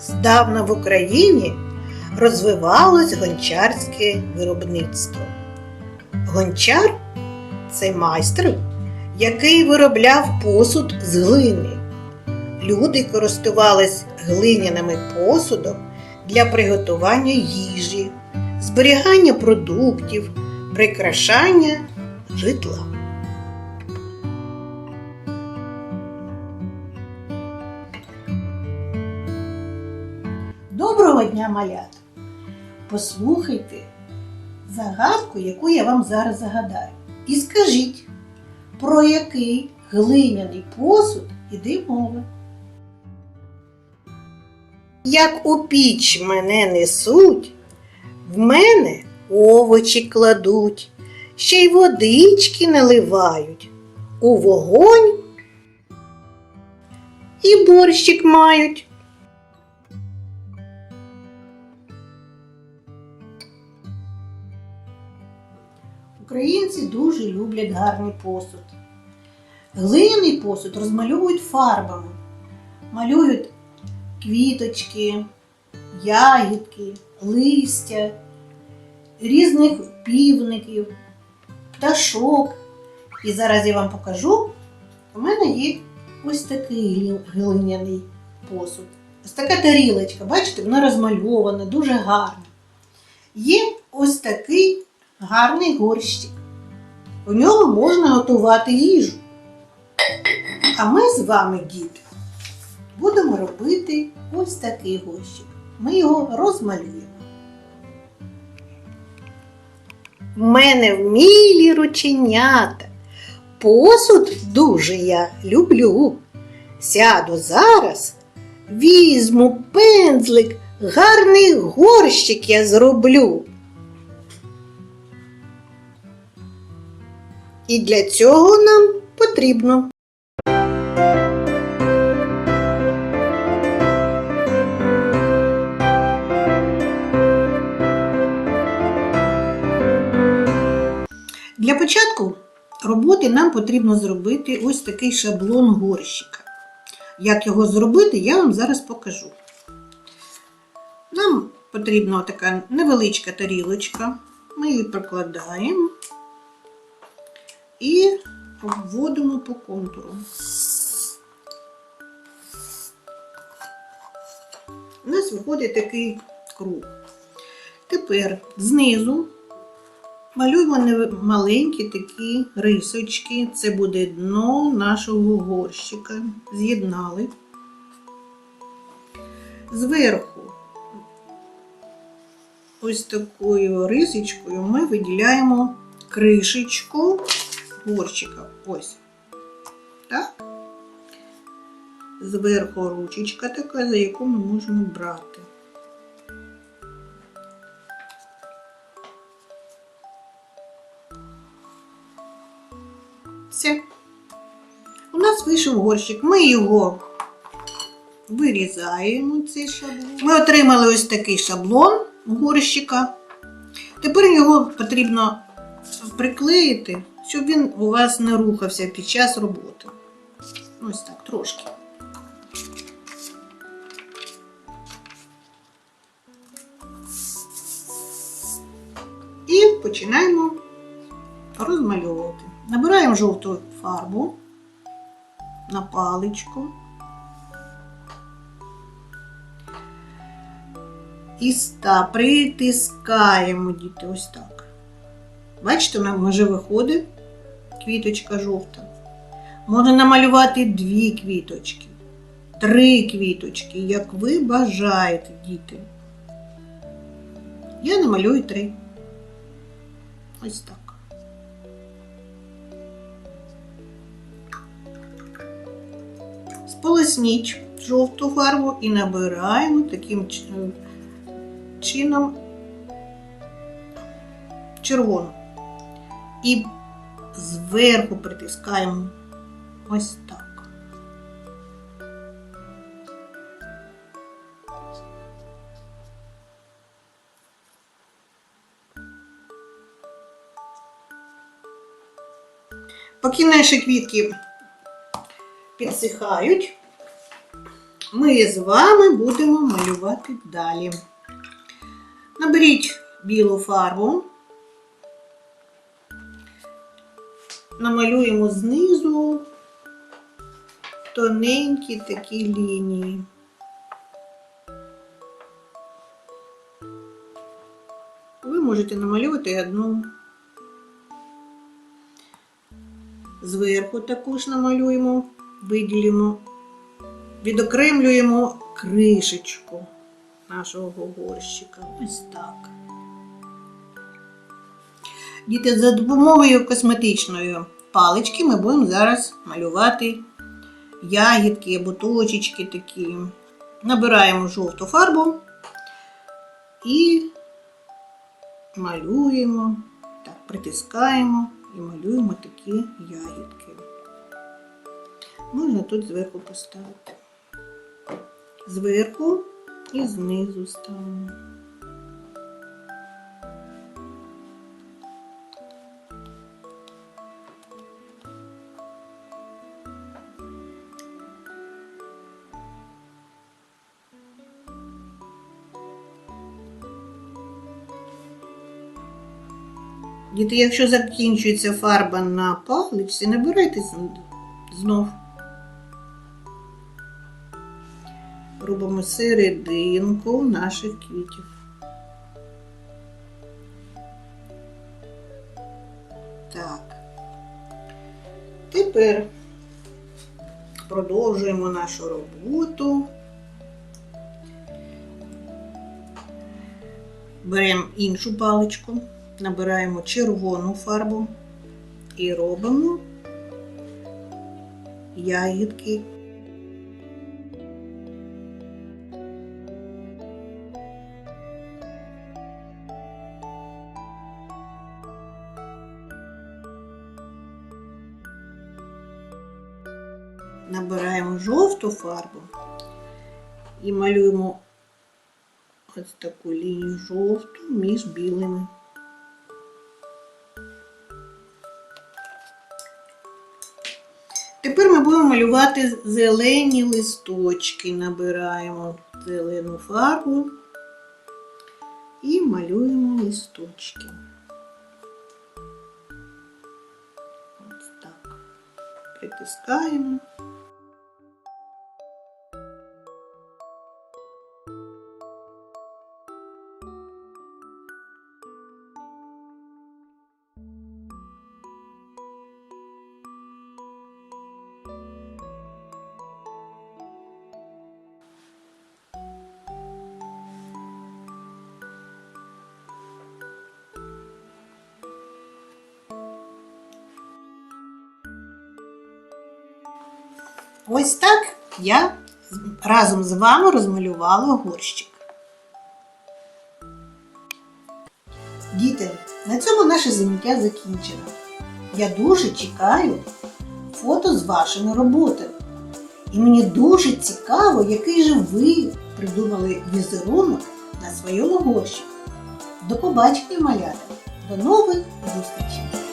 здавна в Україні розвивалось гончарське виробництво. Гончар це майстер, який виробляв посуд з глини. Люди користувались глиняними посудом для приготування їжі, зберігання продуктів, прикрашання житла. Доброго дня, малята! Послухайте загадку, яку я вам зараз загадаю. І скажіть, про який глиняний посуд іде мова. Як у піч мене несуть, в мене овочі кладуть, ще й водички наливають, у вогонь і борщик мають. Українці дуже люблять гарний посуд. Глиняний посуд розмальовують фарбами, малюють квіточки, ягідки, листя, різних півників, пташок. І зараз я вам покажу, у мене є ось такий глиняний посуд. Ось така тарілочка, бачите, вона розмальована, дуже гарна. Є ось такий гарний горщик. У нього можна готувати їжу. А ми з вами, діти, будемо робити ось такий горщик. Ми його розмалюємо. В мене вмілі рученята. Посуд дуже я люблю. Сяду зараз, візьму пензлик, гарний горщик я зроблю. І для цього нам потрібно. Для початку роботи нам потрібно зробити ось такий шаблон горщика. Як його зробити, я вам зараз покажу. Нам потрібна така невеличка тарілочка. Ми її прокладаємо і обводимо по контуру. У нас виходить такий круг. Тепер знизу малюємо маленькі такі рисочки. Це буде дно нашого горщика. З'єднали. Зверху ось такою рисочкою ми виділяємо кришечку горщика. Ось. Так? Зверху ручечка така, за яку ми можемо брати. Все. У нас вийшов горщик. Ми його вирізаємо цей шаблон. Ми отримали ось такий шаблон горщика. Тепер його потрібно приклеїти, щоб він у вас не рухався під час роботи. Ось так, трошки. І починаємо розмальовувати. Набираємо жовту фарбу на паличку. І ста притискаємо діти ось так. Бачите, вона вже виходить квіточка жовта. Можна намалювати дві квіточки, три квіточки, як ви бажаєте, діти. Я намалюю три. Ось так. Сполосніть жовту фарбу і набираємо таким чином червону. І зверху притискаємо ось так. Поки наші квітки підсихають, ми з вами будемо малювати далі. Наберіть білу фарбу. Намалюємо знизу тоненькі такі лінії. Ви можете намалювати одну. Зверху також намалюємо, виділимо, відокремлюємо кришечку нашого горщика. Ось так. Діти, за допомогою косметичної палички ми будемо зараз малювати ягідки або такі. Набираємо жовту фарбу і малюємо, так, притискаємо і малюємо такі ягідки. Можна тут зверху поставити. Зверху і знизу ставимо. Діти, якщо закінчується фарба на паличці, набирайте з- знов. Робимо серединку наших квітів. Так. Тепер продовжуємо нашу роботу. Беремо іншу паличку, набираємо червону фарбу і робимо ягідки. Набираємо жовту фарбу і малюємо ось таку лінію жовту між білими. Тепер ми будемо малювати зелені листочки. Набираємо зелену фарбу і малюємо листочки. Ось так. Притискаємо. Ось так я разом з вами розмалювала горщик. Діти, на цьому наше заняття закінчено. Я дуже чекаю фото з вашими роботами. І мені дуже цікаво, який же ви придумали візерунок на своєму горщику. До побачення, малята! До нових зустрічей!